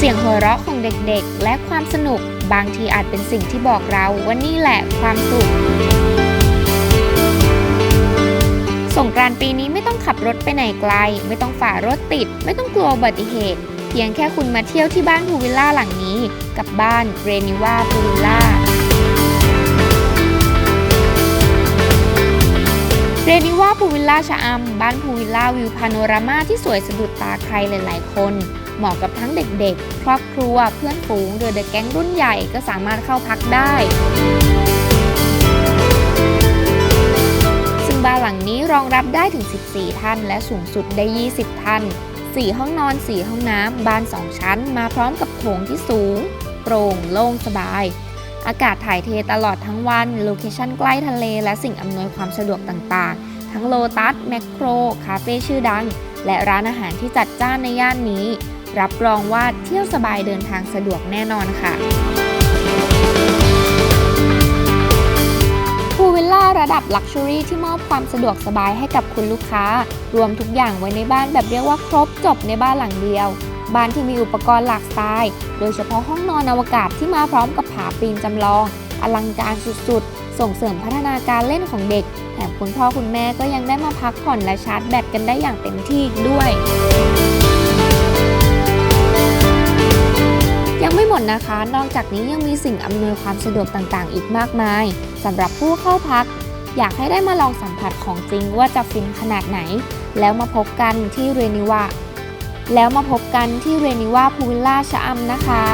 เสียงหัวเราะของเด็กๆ และความสนุกบางทีอาจเป็นสิ่งที่บอกเราว่านี่แหละความสุข สงกรานต์ปีนี้ไม่ต้องขับรถไปไหนไกล ไม่ต้องฝ่ารถติด ไม่ต้องกลัวอุบัติเหตุ เพียงแค่คุณมาเที่ยวที่บ้านพูวิลล่าหลังนี้ กับบ้านเรนิว่าพูวิลล่าเรนิว่าพูวิลล่าชะอำบ้านพูวิลล่าวิวพาโนรามาที่สวยสะดุดตาใครหลายๆคน เหมาะกับทั้งเด็กๆ ครอบครัวเพื่อนฝูงหรือเด็กแก๊งรุ่นใหญ่ก็สามารถเข้าพักได้ ซึ่งบ้านหลังนี้รองรับได้ถึง 14 ท่าน และสูงสุดได้ 20 ท่าน 4 ห้องนอน 4 ห้องน้ำ บ้าน 2 ชั้น มาพร้อมกับโถงที่สูง โปร่งโล่งสบาย อากาศถ่ายเทตลอดทั้งวัน โลเคชั่นใกล้ทะเล และสิ่งอำนวยความสะดวกต่างๆ ทั้งโลตัส แมคโคร คาเฟ่ชื่อดังและร้านอาหารที่จัดจ้านในย่านนี้ รับรองว่าเที่ยวสบายเดินทางสะดวกแน่นอนค่ะพูวิลล่าระดับลักชัวรี่ที่มอบความสะดวกสบายให้กับคุณลูกค้า รวมทุกอย่างไว้ในบ้านแบบเรียกว่าครบจบในบ้านหลังเดียว บ้านที่มีอุปกรณ์หลากสไตล์ โดยเฉพาะห้องนอนอวกาศที่มาพร้อมกับผาปีนจำลอง อลังการสุดๆ ส่งเสริมพัฒนาการเล่นของเด็ก แถมคุณพ่อคุณแม่ก็ยังได้มาพักผ่อนและชาร์จแบตกันได้อย่างเต็มที่อีกด้วย ดนะคะ นอกจากนี้ยังมีสิ่งอำนวยความสะดวกต่างๆ อีกมากมายสำหรับผู้เข้าพัก อยากให้ได้มาลองสัมผัสของจริงว่าจะฟินขนาดไหน แล้วมาพบกันที่เรนิวาแล้วมาพบกันที่เรนิวาพูวิลล่าชะอำนะคะ